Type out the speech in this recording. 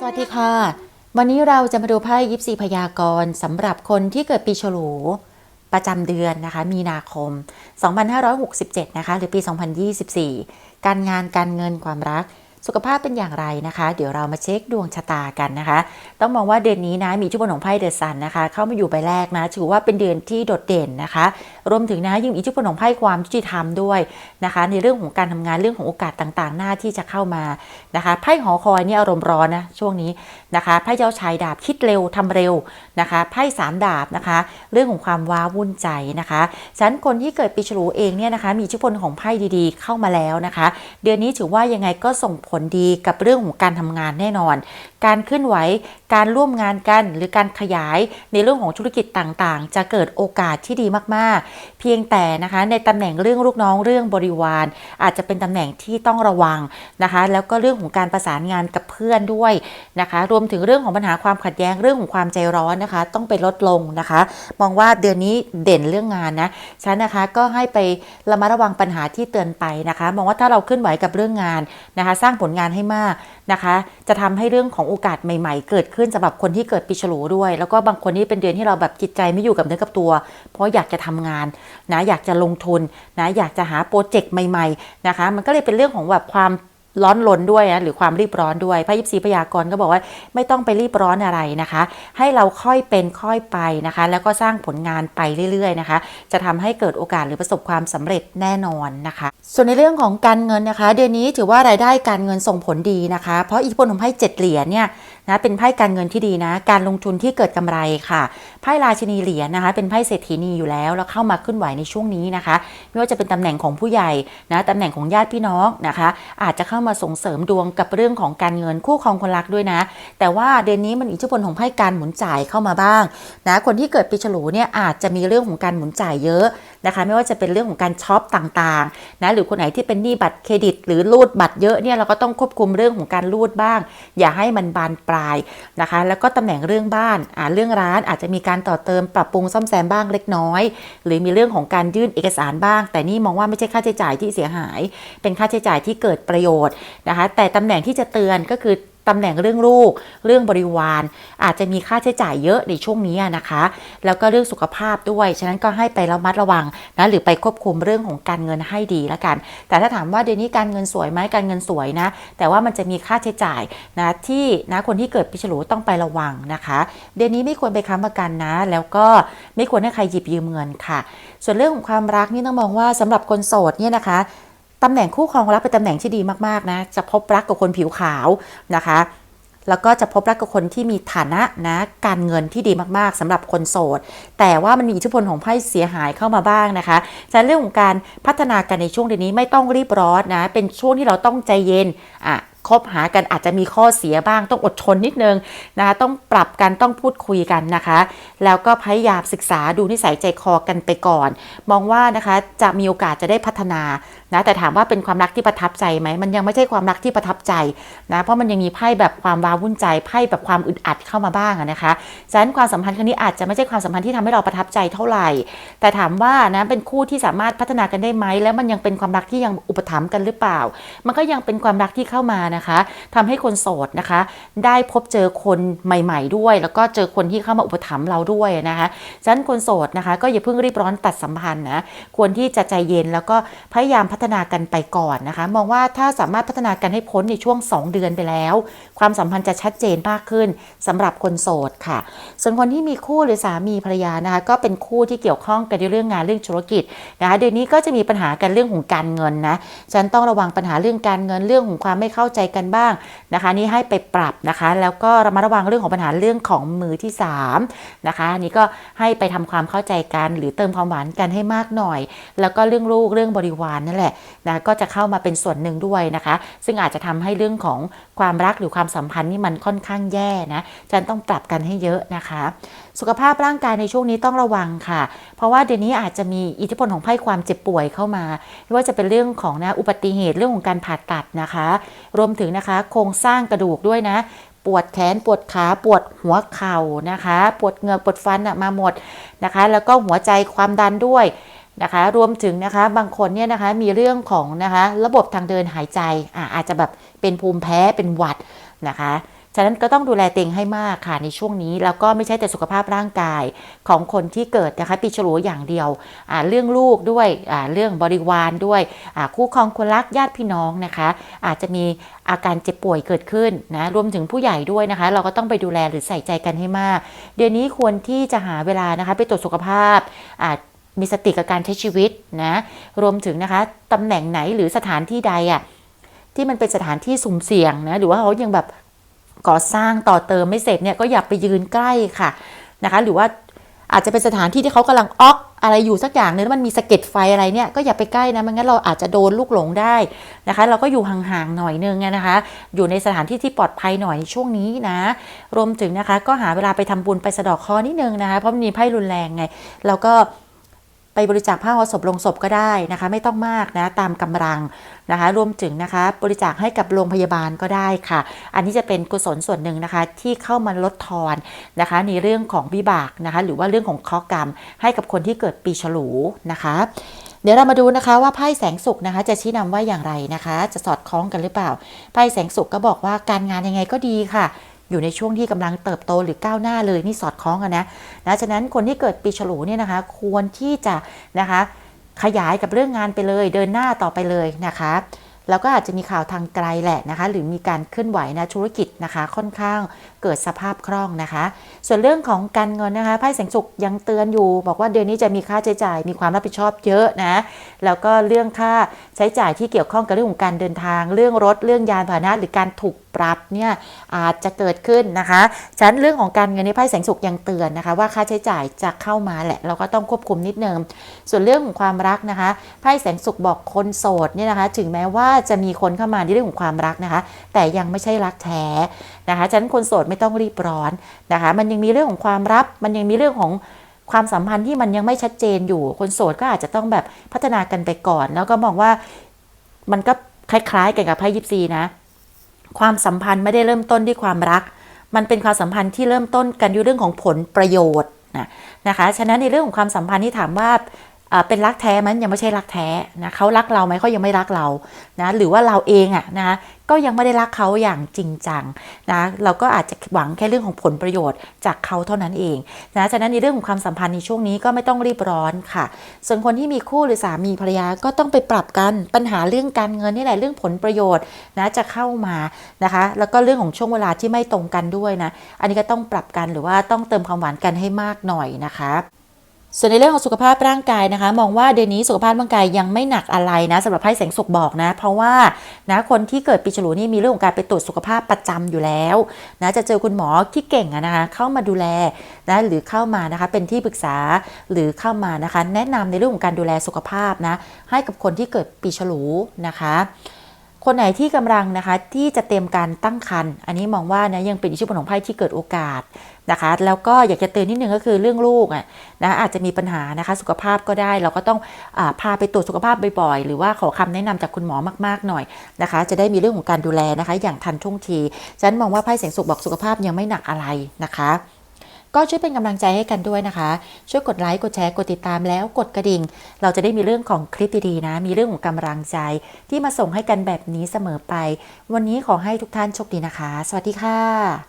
สวัสดีค่ะ วันนี้เราจะมาดูไพ่ยิปซีพยากรณ์สำหรับคนที่เกิดปีฉลูประจำเดือนนะคะ มีนาคม 2567 นะคะ หรือปี 2024 การงานการเงินความรัก สุขภาพเป็นอย่างไรนะคะ เดี๋ยวเรามาเช็คดวงชะตากันนะคะ ต้องมองว่าเดือนนี้นะมีชุบนของไพ่เดอะซันนะคะ เข้ามาอยู่ใบแรกนะถือว่าเป็นเดือนที่โดดเด่นนะคะ รวมถึงนะยังมีอิทธิพลของไพ่ความยุติธรรมด้วยนะคะ ในเรื่องของการทำงานเรื่องของโอกาสต่างๆ หน้าที่จะเข้ามานะคะไพ่หอคอยนี่อารมณ์ร้อนนะช่วงนี้นะคะไพ่เจ้าชายดาบคิดเร็วทำเร็วนะคะไพ่สามดาบนะคะ เรื่องของความว้าวุ่นใจนะคะฉะนันคนที่เกิดปีฉลูเองเนี่ยนะคะมีอิทธิพลของไพ่ดีๆ เข้ามาแล้วนะคะ เดือนนี้ถือว่ายังไงก็ส่งผลดีกับเรื่องของการทำงานแน่นอน การเคลื่อนไหว การร่วมงานกัน หรือการขยายในเรื่องของธุรกิจต่างๆ จะเกิดโอกาสที่ดีมากๆ เพียงแต่นะคะในตำแหน่งเรื่องลูกน้องเรื่องบริวาร อาจจะเป็นตำแหน่งที่ต้องระวังนะคะ แล้วก็เรื่องของการประสานงานกับเพื่อนด้วยนะคะ รวมถึงเรื่องของปัญหาความขัดแย้งเรื่องของความใจร้อนนะคะ ต้องไปลดลงนะคะ มองว่าเดือนนี้เด่นเรื่องงานนะฉันนะคะก็ให้ไประมัดระวังปัญหาที่เตือนไปนะคะ มองว่าถ้าเราเคลื่อนไหวกับเรื่องงานนะคะ สร้างผลงานให้มากนะคะ จะทำให้เรื่องของโอกาสใหม่ ๆ เกิดขึ้นสำหรับคนที่เกิดปีฉลูด้วย แล้วก็บางคนนี่เป็นเดือนที่เราแบบจิตใจไม่อยู่กับเนื้อกับตัว เพราะอยากจะทำงานนะอยากจะลงทุนนะอยากจะหาโปรเจกต์ใหม่ ๆนะคะ มันก็เลยเป็นเรื่องของแบบความ ร้อนลนด้วยนะหรือความรีบร้อนด้วยพระยิปซีพยากรณ์ก็บอกว่าไม่ต้องไปรีบร้อนอะไรนะคะ ให้เราค่อยเป็นค่อยไปนะคะ แล้วก็สร้างผลงานไปเรื่อยๆนะคะ จะทำให้เกิดโอกาสหรือประสบความสำเร็จแน่นอนนะคะ ส่วนในเรื่องของการเงินนะคะ เดือนนี้ถือว่ารายได้การเงินส่งผลดีนะคะ เพราะอิทธิพลของไพ่เจ็ดเหรียญเนี่ยนะเป็นไพ่การเงินที่ดีนะ การลงทุนที่เกิดกำไรค่ะไพ่ราชินีเหรียญนะคะ เป็นไพ่เศรษฐีนีอยู่แล้ว แล้วเข้ามาขึ้นไหวในช่วงนี้นะคะ ไม่ว่าจะเป็นตำแหน่งของผู้ใหญ่นะตำแหน่งของญาติพี่น้องนะคะ อาจจะเข้ามาส่งเสริมดวงกับเรื่องของการเงินคู่ครองคนรักด้วยนะ แต่ว่าเดือนนี้มันอิทธิพลของไพ่การหมุนจ่ายเข้ามาบ้างนะคนที่เกิดปีฉลูเนี่ยอาจจะมีเรื่องของการหมุนจ่ายเยอะนะคะไม่ว่าจะเป็นเรื่องของการช็อปต่างๆนะหรือคนไหนที่เป็นหนี้บัตรเครดิต หรือรูดบัตรเยอะเนี่ยเราก็ต้องควบคุมเรื่องของการรูดบ้าง อย่าให้มันบานปลายนะคะ แล้วก็ตำแหน่งเรื่องบ้านอ่าเรื่องร้านอาจจะมีการต่อเติมปรับปรุงซ่อมแซมบ้างเล็กน้อย หรือมีเรื่องของการยื่นเอกสารบ้าง แต่นี่มองว่าไม่ใช่ค่าใช้จ่ายที่เสียหาย เป็นค่าใช้จ่ายที่เกิดประโยชน์นะคะแต่ตำแหน่งที่จะเตือนก็คือ ตำแหน่งเรื่องลูก เรื่องบริวาร อาจจะมีค่าใช้จ่ายเยอะในช่วงนี้นะคะ แล้วก็เรื่องสุขภาพด้วย ฉะนั้นก็ให้ไประมัดระวังนะหรือไปควบคุมเรื่องของการเงินให้ดีแล้วกัน แต่ถ้าถามว่าเดือนนี้การเงินสวยไหมการเงินสวยนะ แต่ว่ามันจะมีค่าใช้จ่ายนะที่นะคนที่เกิดปีฉลูต้องไประวังนะคะ เดือนนี้ไม่ควรไปค้ำประกันนะ แล้วก็ไม่ควรให้ใครหยิบยืมเงินค่ะ ส่วนเรื่องของความรักนี่ต้องมองว่าสำหรับคนโสดเนี่ยนะคะ ตำแหน่งคู่ครองรักเป็นตำแหน่งที่ดีมากๆนะจะพบรักกับคนผิวขาวนะคะแล้วก็จะพบรักกับคนที่มีฐานะนะการเงินที่ดีมากๆสำหรับคนโสด แต่ว่ามันมีอิทธิพลของไพ่เสียหายเข้ามาบ้างนะคะจะนั้นเรื่องของการพัฒนากันในช่วงเดือนนี้ไม่ต้องรีบร้อนนะ เป็นช่วงที่เราต้องใจเย็นอะ คบหากันอาจจะมีข้อเสียบ้าง ต้องอดทนนิดนึงนะคะต้องปรับกันต้องพูดคุยกันนะคะ แล้วก็พยายามศึกษาดูนิสัยใจคอกันไปก่อน มองว่านะคะจะมีโอกาสจะได้พัฒนานะแต่ถามว่าเป็นความรักที่ประทับใจไหมมันยังไม่ใช่ความรักที่ประทับใจนะเพราะมันยังมีไพ่แบบความว้าวุ่นใจไพ่แบบความอึดอัดเข้ามาบ้างนะคะฉะนั้นความสัมพันธ์ครั้งนี้อาจจะไม่ใช่ความสัมพันธ์ที่ทำให้เราประทับใจเท่าไหร่ แต่ถามว่านะเป็นคู่ที่สามารถพัฒนากันได้ไหมแล้วมันยังเป็นความรักที่ยังอุปถัมภ์กันหรือเปล่า มันก็ยังเป็นความรักที่เข้ามานะคะทำให้คนโสดนะคะ ได้พบเจอคนใหม่ ๆ ด้วย แล้วก็เจอคนที่เข้ามาอุปถัมภ์เราด้วยนะคะฉะนั้นคนโสดนะคะ ก็อย่าเพิ่งรีบร้อนตัดสัมพันธ์นะควรที่จะใจเย็นแล้วก็พยายามพัฒนากันไปก่อนนะคะ มองว่าถ้าสามารถพัฒนากันให้พ้นในช่วง 2 เดือนไปแล้ว ความสัมพันธ์จะชัดเจนมากขึ้นสำหรับคนโสดค่ะ ส่วนคนที่มีคู่หรือสามีภรรยานะคะ ก็เป็นคู่ที่เกี่ยวข้องกันในเรื่องงานเรื่องธุรกิจนะคะเดือนนี้ก็จะมีปัญหากันเรื่องของการเงินนะฉันต้องระวังปัญหาเรื่องการเงินเรื่องของความไม่เข้าใจจกันบ้างนะคะ นี่ให้ไปปรับนะคะ แล้วก็ระมัดระวังเรื่องของปัญหาเรื่องของมือที่3นะคะอันนี้ก็ให้ไปทำความเข้าใจกันหรือเติมความหวานกันให้มากหน่อย แล้วก็เรื่องลูกเรื่องบริวารนนั่นแหละนะก็จะเข้ามาเป็นส่วนหนึ่งด้วยนะคะ ซึ่งอาจจะทำให้เรื่องของความรักหรือความสัมพันธ์นี่มันค่อนข้างแย่นะจันต้องปรับกันให้เยอะนะคะ สุขภาพร่างกายในช่วงนี้ต้องระวังค่ะ เพราะว่าเดี๋ยวนี้อาจจะมีอิทธิพลของไพ่ความเจ็บป่วยเข้ามา ไม่ว่าจะเป็นเรื่องของนะอุบัติเหตุเรื่องของการผ่าตัดนะคะ รวมถึงนะคะ โครงสร้างกระดูกด้วยนะปวดแขนปวดขาปวดหัวเข่านะคะ ปวดเหงือกปวดฟันมาหมดนะคะ แล้วก็หัวใจความดันด้วยนะคะ รวมถึงนะคะบางคนเนี่ยนะคะมีเรื่องของนะคะ ระบบทางเดินหายใจออาจจะแบบเป็นภูมิแพ้เป็นหวัดนะคะ ฉะนั้นก็ต้องดูแลเตงให้มากค่ะในช่วงนี้ แล้วก็ไม่ใช่แต่สุขภาพร่างกายของคนที่เกิดนะคะปีฉลูอย่างเดียวเรื่องลูกด้วยเรื่องบริวารด้วยคู่ครองคนรักญาติพี่น้องนะคะ อาจจะมีอาการเจ็บป่วยเกิดขึ้นนะรวมถึงผู้ใหญ่ด้วยนะคะ เราก็ต้องไปดูแลหรือใส่ใจกันให้มาก เดี๋ยวนี้ควรที่จะหาเวลานะคะไปตรวจสุขภาพอ่ามีสติกับการใช้ชีวิตนะรวมถึงนะคะตำแหน่งไหนหรือสถานที่ใดอะที่มันเป็นสถานที่สุ่มเสี่ยงนะหรือว่าเขายังแบบ ก่อสร้างต่อเติมไม่เสร็จเนี่ยก็อย่าไปยืนใกล้ค่ะนะคะหรือว่าอาจจะเป็นสถานที่ที่เขากำลังออกอะไรอยู่สักอย่างนึงแล้วมันมีสะเก็ดไฟอะไรเนี่ยก็อย่าไปใกล้นะไม่งั้นเราอาจจะโดนลูกหลงได้นะคะ เราก็อยู่ห่างๆหน่อยนึงนะคะ อยู่ในสถานที่ที่ปลอดภัยหน่อยช่วงนี้นะ รวมถึงนะคะ ก็หาเวลาไปทำบุญไปสะดอกคอนิดนึงนะคะ เพราะมีไพ่รุนแรงไงแล้วก็ ไปบริจาคผ้าห่อศพลงศพก็ได้นะคะ ไม่ต้องมากนะตามกำลังนะคะ รวมถึงนะคะ บริจาคให้กับโรงพยาบาลก็ได้ค่ะ อันนี้จะเป็นกุศลส่วนหนึ่งนะคะ ที่เข้ามาลดทอนนะคะ ในเรื่องของวิบากนะคะ หรือว่าเรื่องของเคราะห์กรรม ให้กับคนที่เกิดปีฉลูนะคะเดี๋ยวเรามาดูนะคะว่าไพ่แสงสุขนะคะ จะชี้นำว่าอย่างไรนะคะ จะสอดคล้องกันหรือเปล่าไพ่แสงสุขก็บอกว่าการงานยังไงก็ดีค่ะ อยู่ในช่วงที่กำลังเติบโตหรือก้าวหน้าเลยนี่สอดคล้องกันนะนะฉะนั้นคนที่เกิดปีฉลูเนี่ยนะคะ ควรที่จะนะคะขยายกับเรื่องงานไปเลย เดินหน้าต่อไปเลยนะคะแล้วก็อาจจะมีข่าวทางไกลแหละนะคะ หรือมีการเคลื่อนไหวนะธุรกิจนะคะ ค่อนข้างเกิดสภาพคล่องนะคะ ส่วนเรื่องของการเงินนะคะไพ่แสงสุขยังเตือนอยู่ บอกว่าเดือนนี้จะมีค่าใช้จ่าย มีความรับผิดชอบเยอะนะแล้วก็เรื่องค่าใช้จ่ายที่เกี่ยวข้องกับเรื่องของการเดินทาง เรื่องรถเรื่องยานพาหนะหรือการถูก รับเนี่ยอาจจะเกิดขึ้นนะคะฉะนั้นเรื่องของการเงินในไพ่แสงสุขยังเตือนนะคะ ว่าค่าใช้จ่ายจะเข้ามาแหละ เราก็ต้องควบคุมนิดนึงส่วนเรื่องของความรักนะคะไพ่แสงสุขบอกคนโสดเนี่ยนะคะ ถึงแม้ว่าจะมีคนเข้ามาในเรื่องของความรักนะคะ แต่ยังไม่ใช่รักแท้นะคะฉะนั้นคนโสดไม่ต้องรีบร้อนนะคะ มันยังมีเรื่องของความรักมันยังมีเรื่องของความสัมพันธ์ที่มันยังไม่ชัดเจนอยู่ คนโสดก็อาจจะต้องแบบพัฒนากันไปก่อน แล้วก็มองว่ามันก็คล้ายๆกันกับไพ่ยิปซีนะ ความสัมพันธ์ไม่ได้เริ่มต้นที่ความรัก มันเป็นความสัมพันธ์ที่เริ่มต้นกันด้วยเรื่องของผลประโยชน์นะนะคะ ฉะนั้นในเรื่องของความสัมพันธ์ที่ถามว่าอ่า เป็นรักแท้มันยังไม่ใช่รักแท้นะเขารักเราไหมเขายังไม่รักเรานะหรือว่าเราเองอะนะก็ยังไม่ได้รักเขาอย่างจริงจังนะเราก็อาจจะหวังแค่เรื่องของผลประโยชน์จากเขาเท่านั้นเองนะฉะนั้นในเรื่องของความสัมพันธ์ในช่วงนี้ก็ไม่ต้องรีบร้อนค่ะ ส่วนคนที่มีคู่หรือสามีภรรยาก็ต้องไปปรับกันปัญหาเรื่องการเงินนี่แหละเรื่องผลประโยชน์นะจะเข้ามานะคะ แล้วก็เรื่องของช่วงเวลาที่ไม่ตรงกันด้วยนะอันนี้ก็ต้องปรับกันหรือว่าต้องเติมความหวานกันให้มากหน่อยนะคะ ส่วนในเรื่องของสุขภาพร่างกายนะคะ มองว่าเดือนนี้สุขภาพร่างกายยังไม่หนักอะไรนะสำหรับไพ่แสงสุขบอกนะ เพราะว่านะคนที่เกิดปีฉลูนี่มีเรื่องของการไปตรวจสุขภาพประจำอยู่แล้วนะจะเจอคุณหมอที่เก่งอะนะคะเข้ามาดูแลนะหรือเข้ามานะคะเป็นที่ปรึกษาหรือเข้ามานะคะ แนะนำในเรื่องของการดูแลสุขภาพนะให้กับคนที่เกิดปีฉลูนะคะ คนไหนที่กำลังนะคะที่จะเตรียมการตั้งครรภ์อันนี้มองว่านะยังเป็นอิทธิพลของไพ่ที่เกิดโอกาสนะคะ แล้วก็อยากจะเตือนนิดนึงก็คือเรื่องลูกอะนะอาจจะมีปัญหานะคะสุขภาพก็ได้ เราก็ต้องอพาไปตรวจสุขภาพบ่อยๆ หรือว่าขอคำแนะนำจากคุณหมอมากๆหน่อยนะคะ จะได้มีเรื่องของการดูแลนะคะ อย่างทันท่วงทีฉันมองว่าไพ่แสงสุขบอกสุขภาพยังไม่หนักอะไรนะคะ ก็ช่วยเป็นกำลังใจให้กันด้วยนะคะ ช่วยกดไลค์กดแชร์กดติดตามแล้วกดกระดิ่ง เราจะได้มีเรื่องของคลิปดีๆนะ มีเรื่องของกำลังใจ ที่มาส่งให้กันแบบนี้เสมอไป วันนี้ขอให้ทุกท่านโชคดีนะคะ สวัสดีค่ะ